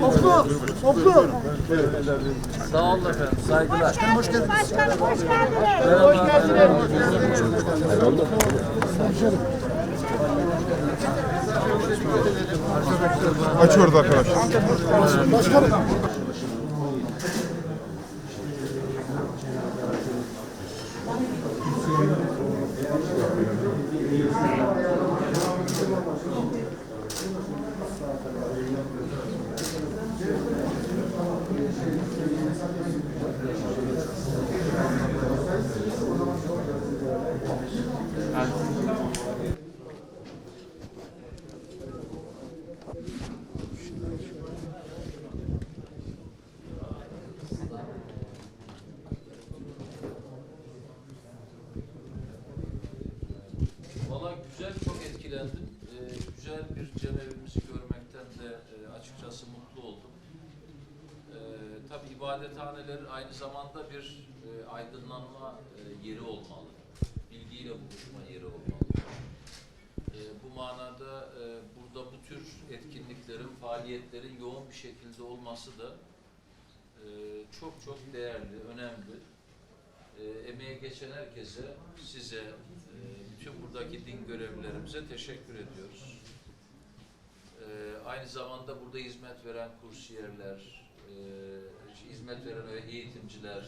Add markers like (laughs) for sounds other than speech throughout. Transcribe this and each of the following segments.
Toplu, toplu. Sağ olun efendim. Saygılar. Hoş geldiniz başkanım, hoş geldiniz. Açıyoruz arkadaşlar. Başkanım. Valla güzel, çok etkilendim. Ee, güzel bir cemevimizi görmekten de e, açıkçası mutlu oldum. Ee, tabii ibadethaneler aynı zamanda bir e, aydınlanma e, yeri olmalı. Bilgiyle buluşma yeri olmalı. Ee, bu manada e, burada bu tür etkinliklerin, faaliyetlerin yoğun bir şekilde olması da e, çok çok değerli, önemli. E, emeğe geçen herkese, size, e, bütün buradaki din görevlilerimize teşekkür ediyoruz. E, aynı zamanda burada hizmet veren kursiyerler, e, hizmet veren eğitimciler,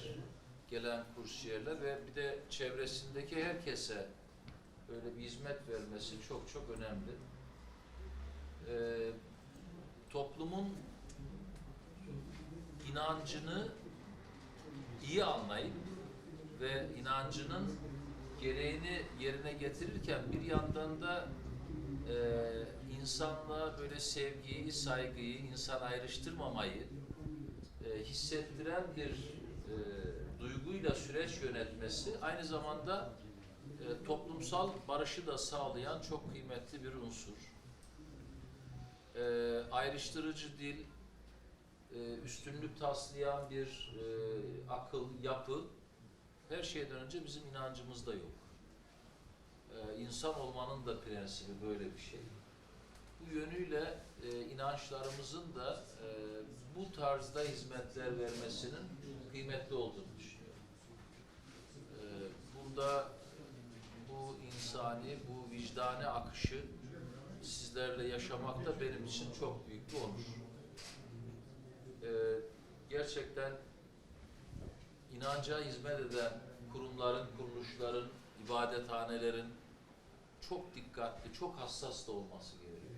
gelen kursiyerler ve bir de çevresindeki herkese böyle bir hizmet vermesi çok çok önemli. E, toplumun inancını iyi anlayıp ve inancının gereğini yerine getirirken bir yandan da e, insanla böyle sevgiyi, saygıyı, insan ayrıştırmamayı hissettiren bir e, duyguyla süreç yönetmesi aynı zamanda e, toplumsal barışı da sağlayan çok kıymetli bir unsur. E, ayrıştırıcı dil, e, üstünlük taslayan bir e, akıl, yapı her şeyden önce bizim inancımızda yok. Ee, insan olmanın da prensibi böyle bir şey. Bu yönüyle e, inançlarımızın da e, bu tarzda hizmetler vermesinin kıymetli olduğunu düşünüyorum. Ee, burada bu insani, bu vicdani akışı sizlerle yaşamak da benim için çok büyük bir onur. Ee, gerçekten inanca hizmet eden kurumların, kuruluşların, ibadethanelerin çok dikkatli, çok hassas da olması gerekiyor.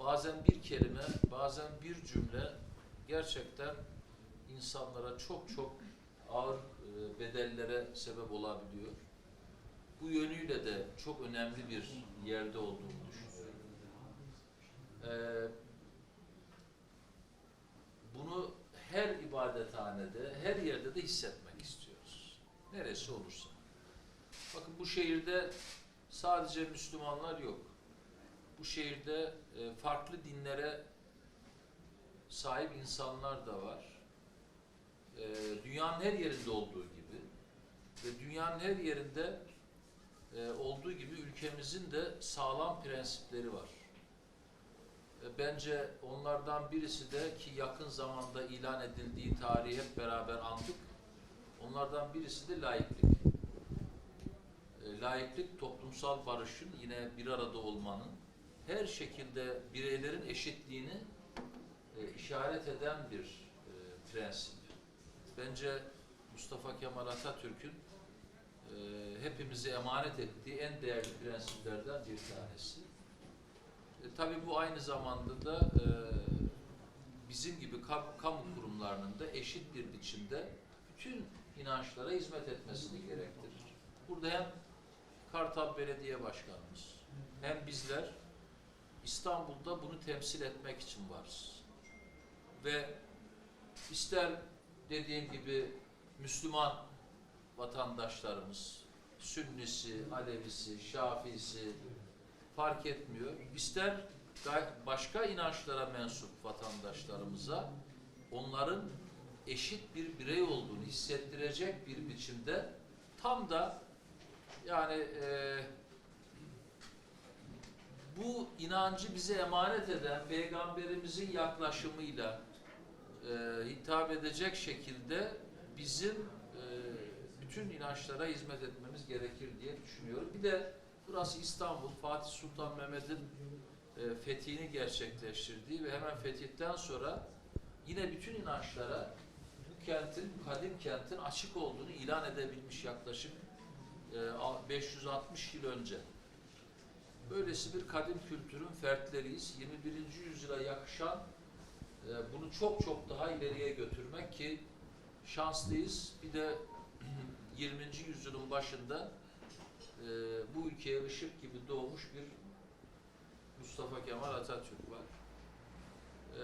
Bazen bir kelime, bazen bir cümle gerçekten insanlara çok çok ağır e, bedellere sebep olabiliyor. Bu yönüyle de çok önemli bir yerde olduğunu düşünüyorum. Ee, bunu her ibadethanede, her yerde de hissetmek istiyoruz. Neresi olursa. Bakın bu şehirde sadece Müslümanlar yok. Şehirde e, farklı dinlere sahip insanlar da var. E, dünyanın her yerinde olduğu gibi ve dünyanın her yerinde e, olduğu gibi ülkemizin de sağlam prensipleri var. Bence onlardan birisi de ki yakın zamanda ilan edildiği tarihi hep beraber andık. Onlardan birisi de laiklik. Laiklik toplumsal barışın yine bir arada olmanın her şekilde bireylerin eşitliğini e, işaret eden bir e, prensip. Bence Mustafa Kemal Atatürk'ün e, hepimize emanet ettiği en değerli prensiplerden bir tanesi. E, tabii bu aynı zamanda da e, bizim gibi kam- kamu kurumlarının da eşit bir biçimde bütün inançlara hizmet etmesini gerektirir. Burada hem Kartal Belediye Başkanımız hem bizler İstanbul'da bunu temsil etmek için varız. Ve ister dediğim gibi Müslüman vatandaşlarımız, Sünnisi, Alevisi, Şafisi, fark etmiyor. İster başka inançlara mensup vatandaşlarımıza onların eşit bir birey olduğunu hissettirecek bir biçimde tam da yani e, bu inancı bize emanet eden peygamberimizin yaklaşımıyla e, hitap edecek şekilde bizim e, bütün inançlara hizmet etmemiz gerekir diye düşünüyorum. Bir de burası İstanbul, Fatih Sultan Mehmet'in e, fethini gerçekleştirdiği ve hemen fetihten sonra yine bütün inançlara bu kentin, bu kadim kentin açık olduğunu ilan edebilmiş yaklaşık e, 560 yıl önce. Böylesi bir kadim kültürün fertleriyiz. 21. yüzyıla yakışan e, bunu çok çok daha ileriye götürmek ki şanslıyız. Bir de (clears throat) 20. yüzyılın başında e, bu ülkeye ışık gibi doğmuş bir Mustafa Kemal Atatürk var. E,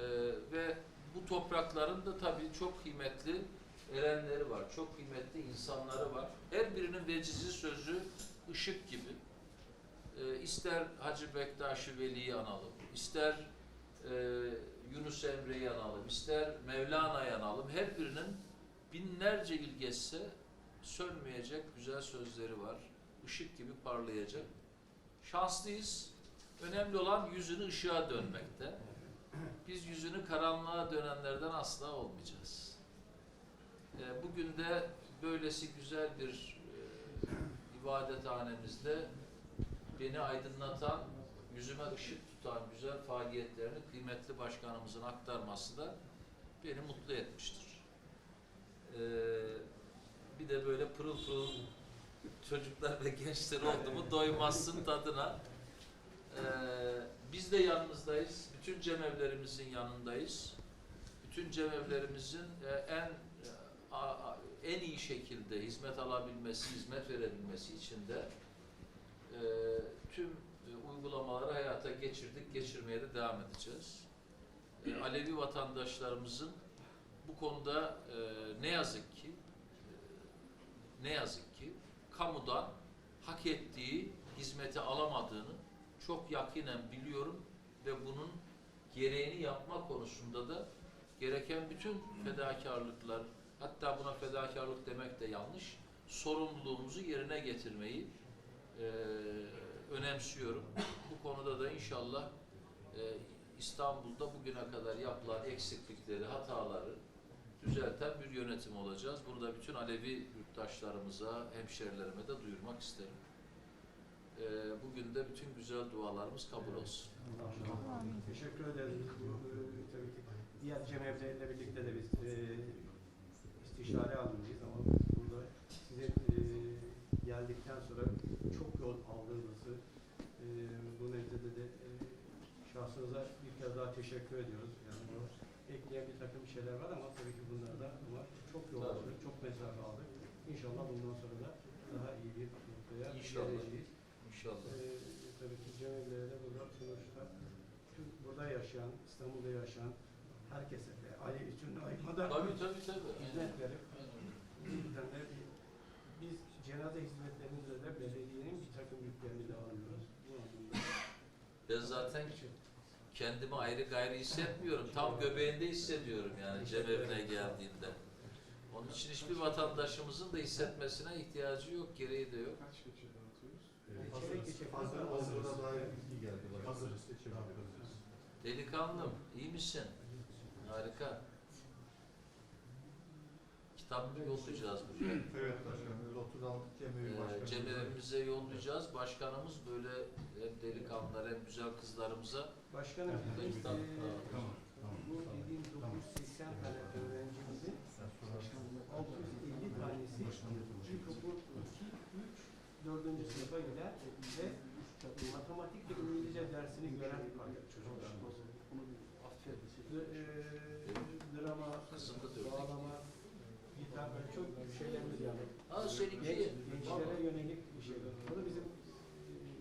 ve bu toprakların da tabii çok kıymetli erenleri var, çok kıymetli insanları var. Her birinin vecizi sözü ışık gibi. E, ister Hacı Bektaş-ı Veli'yi analım, ister e, Yunus Emre'yi analım, ister Mevlana'yı analım. Her birinin binlerce yıl geçse sönmeyecek güzel sözleri var. Işık gibi parlayacak. Şanslıyız. Önemli olan yüzünü ışığa dönmekte. Biz yüzünü karanlığa dönenlerden asla olmayacağız. E, bugün de böylesi güzel bir e, ibadethanemizde beni aydınlatan, yüzüme ışık tutan güzel faaliyetlerini kıymetli başkanımızın aktarması da beni mutlu etmiştir. Ee, bir de böyle pırıl pırıl çocuklar ve gençler oldu mu doymazsın tadına. Ee, biz de yanınızdayız. Bütün cemevlerimizin yanındayız. Bütün cemevlerimizin e, en e, en iyi şekilde hizmet alabilmesi, hizmet verebilmesi için de e, tüm e, uygulamaları hayata geçirdik, geçirmeye de devam edeceğiz. E, Alevi vatandaşlarımızın bu konuda e, ne yazık ki e, ne yazık ki kamudan hak ettiği hizmeti alamadığını çok yakinen biliyorum ve bunun gereğini yapma konusunda da gereken bütün fedakarlıklar hatta buna fedakarlık demek de yanlış sorumluluğumuzu yerine getirmeyi e, önemsiyorum. Bu konuda da inşallah e, İstanbul'da bugüne kadar yapılan eksiklikleri, hataları düzelten bir yönetim olacağız. Bunu da bütün Alevi yurttaşlarımıza, hemşerilerime de duyurmak isterim. E, bugün de bütün güzel dualarımız kabul olsun. Teşekkür ederiz. E, tabii ki diğer cemevleriyle birlikte de biz e, istişare almalıyız ama burada sizin e, geldikten sonra çok yol aldığınızı e, bu neticede de e, şahsınıza bir kez daha teşekkür ediyoruz. Yani bu ekleyen bir takım şeyler var ama tabii ki bunlar da ama çok yol Tabii. aldık, çok mesafe aldık. İnşallah bundan sonra da daha iyi bir noktaya İnşallah. geleceğiz. İnşallah. Ee, tabii ki cemevlere de burada sonuçta tüm burada yaşayan, İstanbul'da yaşayan herkese ve Ali için aymada Tabii tabii tabii. hizmet verip bizden de bir- biz cenaze hizmetlerimizde de belediyenin bir takım yüklerini de alıyoruz. Bu anlamda Ben zaten kendimi ayrı gayrı hissetmiyorum. Tam göbeğinde hissediyorum yani cemevine geldiğinde. Onun için hiçbir vatandaşımızın da hissetmesine ihtiyacı yok, gereği de yok. geçerek geçerek Hazır, hazırda dair bilgi geldi. Hazırız. Delikanlım, iyi misin? Harika. Kitap yollayacağız buraya. Evet başkanım. 36 Cemevi Ee, Başkanı. cemevimize yollayacağız. Başkanımız böyle hem delikanlılar hem güzel kızlarımıza Başkanım, da kitap. Tamam. Tamam. bu dediğim 980 tane öğrencimizin 650 tanesi ilkokul 2, 3, 4. sınıfa giden ve matematik ve İngilizce dersini gören çocuklar. D- eee, drama, bağlama, böyle çok şeylerimiz yani. Ha Genç, seninki. gençlere yönelik bir şey. Bu da bizim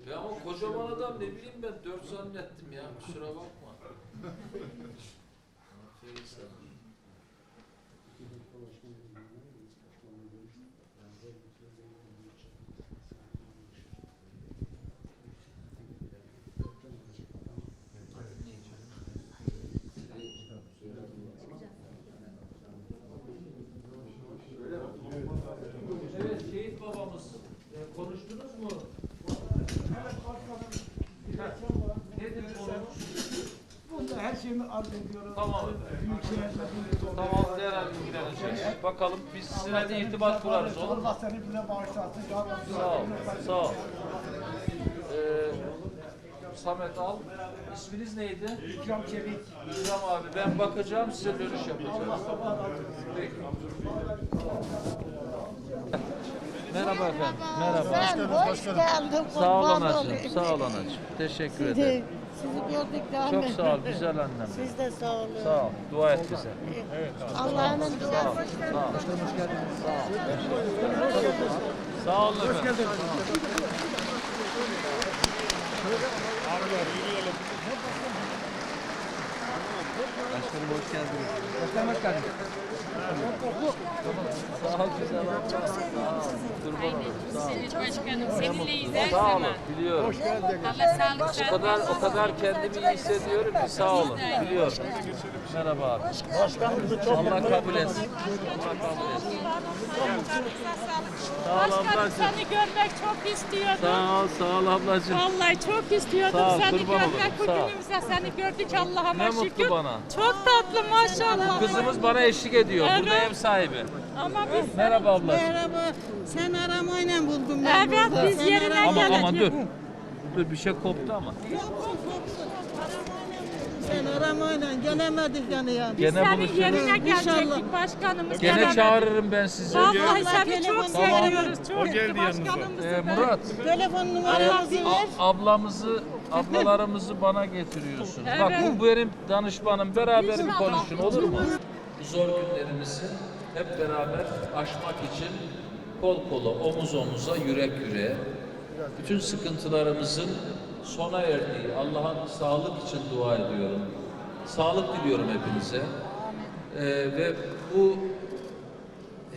Ya ama kocaman adam ne bileyim ben dört zannettim ya kusura bakma. (laughs) Aferin sana. Evet şehit babamız e, konuştunuz mu? Evet başkanım. Dilekçem var. Arz ediyoruz. Tamam. Tamam derhal ilgileneceğiz. Bakalım biz sizinle de irtibat kurarız olur mu? Allah seni bize bağışlasın. Sağ ol, sağ ol. Ee, Samet al. İsminiz neydi? İkram Çevik. İkram abi ben bakacağım size dönüş yapacağım. Peki. (laughs) Merhaba efendim. Merhaba. Sen hoş geldin. Sağ ol kurban anacığım. Sağ ol anacığım. Teşekkür ederim. Sizi gördük daha Çok sağ ol güzel annem. (laughs) Siz de sağ olun. Sağ ol. Dua et bize. Allah'ın duası. Sağ ol. Sağ ol efendim. Sağ ol güzel abla. Sağ ol. Kurban olurum. Sağ ol. Başkanım seninle Sağ zaman. olun. Biliyorum. Allah sağlık O kadar o kadar kendimi iyi hissediyorum ki sağ olun. Biliyorum. Merhaba abi. Allah kabul etsin. Allah kabul etsin. Sağ ol Başkanım ablacığım. seni görmek çok istiyordum. Sağ ol, sağ ol ablacığım. Vallahi çok istiyordum Sağ ol, seni kurban olurum, görmek. sağ ol. Bugünümüzde seni gördük Allah'ıma Ne şükür. mutlu bana. Çok tatlı maşallah. Kızımız bana eşlik ediyor. Burada Evet. ev sahibi. Ama biz Merhaba ablacığım. Merhaba. Sen aramayla buldum ben Evet burada. biz yerine Aman geldik. aman dur. Dur bir şey koptu ama. Sen aramayla gelemedik yani ya. Biz Gene senin buluşuruz. yerine İnşallah. gelecektik başkanımız. Gene gelemedi. çağırırım ben sizi. Vallahi seni çok Tamam. seviyoruz. Çok geldi başkanımızı. Ee, Murat. Telefon numaramızı ver. A- ablamızı, ablalarımızı bana getiriyorsun. Bak Evet. bu bu benim danışmanım. Beraber bir konuşun olur mu? Bu zor günlerimizi hep beraber aşmak için kol kola, omuz omuza, yürek yüreğe, bütün sıkıntılarımızın sona erdiği Allah'ın sağlık için dua ediyorum. Sağlık diliyorum hepinize. Ee, ve bu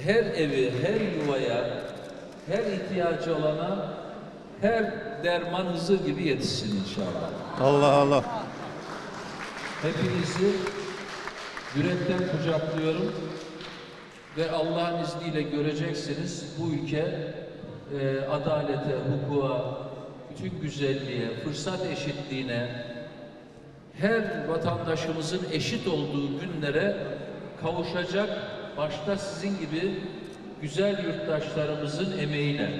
her evi, her yuvaya, her ihtiyacı olana her derman Hızır gibi yetişsin inşallah. Allah Allah. Hepinizi yürekten kucaklıyorum ve Allah'ın izniyle göreceksiniz bu ülke e, adalete, hukuka, bütün güzelliğe, fırsat eşitliğine, her vatandaşımızın eşit olduğu günlere kavuşacak başta sizin gibi güzel yurttaşlarımızın emeğine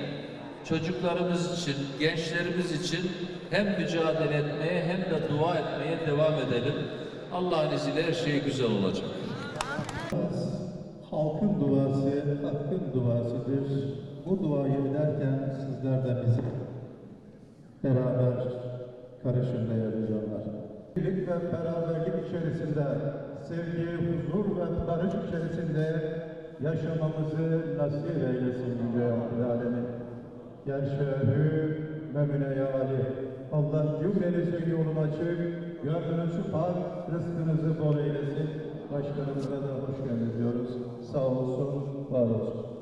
çocuklarımız için, gençlerimiz için hem mücadele etmeye hem de dua etmeye devam edelim. Allah'ın izniyle her şey güzel olacak. Halkın duası, hakkın duasıdır. Bu duayı ederken sizler de bizi beraber karışımda yarayacaklar. Birlik ve beraberlik içerisinde, sevgi, huzur ve barış içerisinde yaşamamızı nasip eylesin Yüce Rabbül Alemin. Gerşehü memnune ya Ali. Allah cümlenizin yolunu açık, gönlünüzü pak, rızkınızı bol eylesin. Başkanımıza da hoş geldiniz diyoruz. Sağ olsun, var olsun.